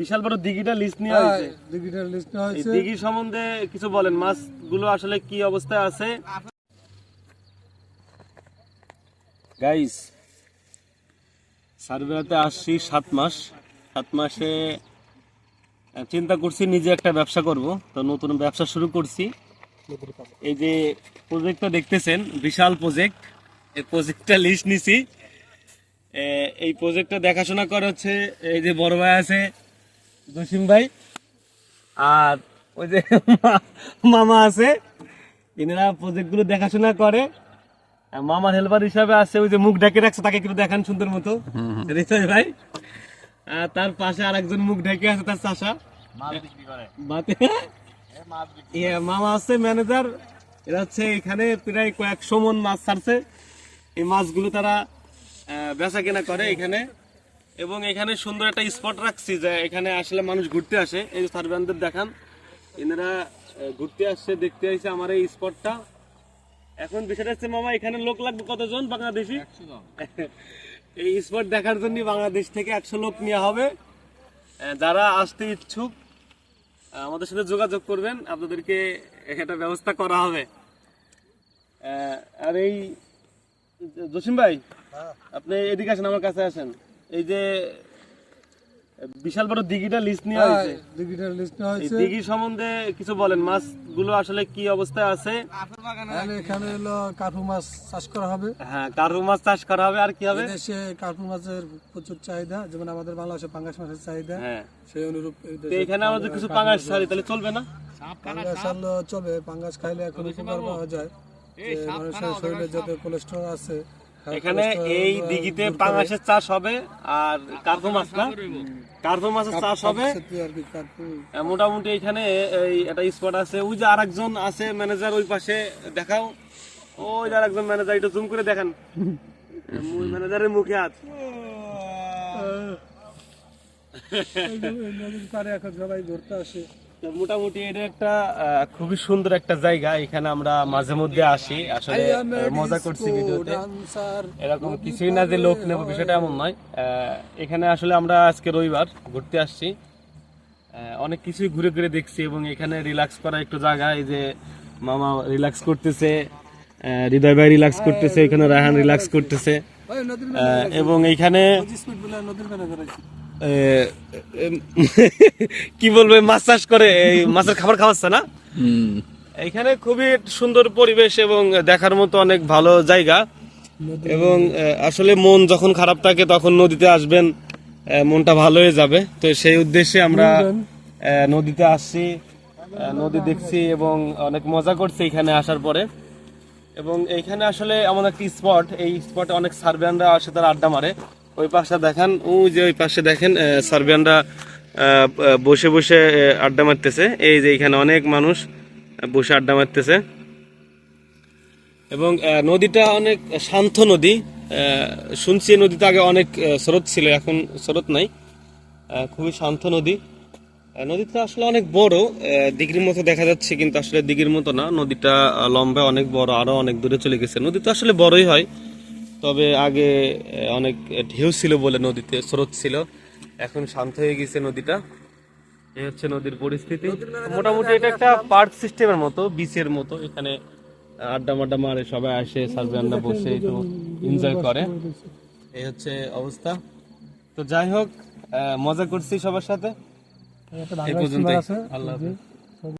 বিশাল বড় দিঘিটা লিস্ট নেওয়া হয়েছে। ডিজিটাল লিস্ট এই হয়েছে। দিঘি সম্বন্ধে কিছু বলেন মাছগুলো আসলে কি অবস্থায় আছে? গাইস সার্ভেতে আসছি সাত মাস। সাত মাসে চিন্তা করছি নিজে একটা ব্যবসা করব। তো নতুন ব্যবসা শুরু করছি। এই যে প্রজেক্টটা দেখতেছেন বিশাল প্রজেক্ট এই প্রজেক্টটা লিস্ট নিছি। এই প্রজেক্টটা দেখাশোনা করে হচ্ছে এই যে বড় ভাই আছে জসিম ভাই। আর ওই যে মামা আছে। এনারা প্রজেক্টগুলো দেখাশোনা করে। মামার হেল্পার হিসাবে আছে ওই যে মুখ ঢেকে রাখছে তাকে একটু দেখান সুন্দর মতো। হৃদয় ভাই। আর তার পাশে আর একজন মুখ ঢেকে আছে তার চাষা। ইয়ে, মামা আছে ম্যানেজার এরা হচ্ছে এখানে প্রায় কয়েকশো মন মাছ ছাড়ছে। এই মাছগুলো তারা বেচা কেনা করে এখানে। এবং এখানে সুন্দর একটা স্পট রাখছি যে এখানে আসলে মানুষ ঘুরতে আসে। এই যে সার্ভেন্টদের দেখান। এনারা ঘুরতে আসছে দেখতে আসছে আমার এই স্পটটা এখন বিষয়টা হচ্ছে মামা এখানে লোক লাগবে কতজন বাংলাদেশি? এই স্পট দেখার জন্য বাংলাদেশ থেকে একশো লোক নেওয়া হবে। যারা আসতে ইচ্ছুক আমাদের সাথে যোগাযোগ করবেন। আপনাদেরকে একটা ব্যবস্থা করা হবে। আর এই জসিম ভাই আপনি এদিকে আসেন আমার কাছে আসেন। এই যে বিশাল বড় দিঘিটা লিস্ট নেওয়া হয়েছে। ডিজিটাল লিস্ট হয়েছে। দিঘি সম্বন্ধে কিছু বলেন মাছগুলো আসলে কি অবস্থায় আছে? এখানে হলো কার্পু মাছ চাষ করা হবে। হ্যাঁ মাছ চাষ করা হবে আর কি হবে? দেশে কার্পু মাছের প্রচুর চাহিদা যেমন আমাদের বাংলাদেশে পাঙ্গাস মাছের চাহিদা হ্যাঁ। সেই অনুরূপ এখানে আমরা যদি কিছু পাঙাশ ছাড়ি তাহলে চলবে না? পাঙ্গাস চলবে পাঙ্গাস খাইলে এখন উপকার পাওয়া যায়। মানুষের শরীরে যত কোলেস্ট্রল আছে এখানে এই দিঘিতে পাঙাশের চাষ হবে আর কার্পো মাছ না? কার্পো মাছের চাষ হবে। আর মোটামুটি এখানে এই একটা স্পট আছে। ওই যে আরেকজন আছে ম্যানেজার ওই পাশে দেখাও। ওই যে আরেকজন ম্যানেজার একটু জুম করে দেখেন। ম্যানেজারের মুখে হাত। সবাই ঘুরতে আসে। তো মোটামুটি এটা একটা খুবই সুন্দর একটা জায়গা। এখানে আমরা মাঝে মধ্যে আসি। আসলে মজা করছি ভিডিওতে। এরকম কিছুই না যে লোক নেব বিষয়টা এমন নয়। এখানে আসলে আমরা আজকে রবিবার ঘুরতে আসছি। অনেক কিছুই ঘুরে ঘুরে দেখছি এবং এখানে রিল্যাক্স করা একটু জায়গা। এই যে মামা রিল্যাক্স করতেছে হৃদয় ভাই রিল্যাক্স করতেছে এখানে রায়হান রিল্যাক্স করতেছে। এবং এইখানে কি বলবে মাছ চাষ করে এই মাছের খাবার খাওয়াচ্ছে না? এখানে খুবই সুন্দর পরিবেশ এবং দেখার মতো অনেক ভালো জায়গা। এবং আসলে মন যখন খারাপ থাকে তখন নদীতে আসবেন মনটা ভালো হয়ে যাবে। তো সেই উদ্দেশ্যে আমরা নদীতে আসছি নদী দেখছি এবং অনেক মজা করছি এখানে আসার পরে। এবং এইখানে আসলে এমন একটি স্পট এই স্পটে অনেক সার্বিয়ানরা আসে তারা আড্ডা মারে। ওই পাশটা দেখেন, ওই যে ওই পাশে দেখেন সার্বিয়ানরা বসে বসে আড্ডা মারতেছে। এই যে এখানে অনেক মানুষ বসে আড্ডা মারতেছে। এবং নদীটা অনেক শান্ত নদী। শুনছি নদীতে আগে অনেক স্রোত ছিল, এখন স্রোত নাই। খুবই শান্ত নদী। নদীটা আসলে অনেক বড় দিঘির মতো দেখা যাচ্ছে, কিন্তু আসলে দিঘির মতো না। নদীটা লম্বা, অনেক বড়, আরও অনেক দূরে চলে গেছে। নদী তো আসলে বড়ই হয়। তবে আগে অনেক ঢেউ ছিল বলে নদীতে স্রোত ছিল। এখন শান্ত হয়ে গেছে নদীটা। এই হচ্ছে নদীর পরিস্থিতি। মোটামুটি এটা একটা পার্ক সিস্টেমের মতো বিচের মতো। এখানে আড্ডা মাড্ডা মারে সবাই আসে সার্ভেয়ানরা বসে একটু এনজয় করে। এই হচ্ছে অবস্থা। তো যাই হোক মজা করছি সবার সাথে। এই পর্যন্তই। আল্লাহ হাফেজ।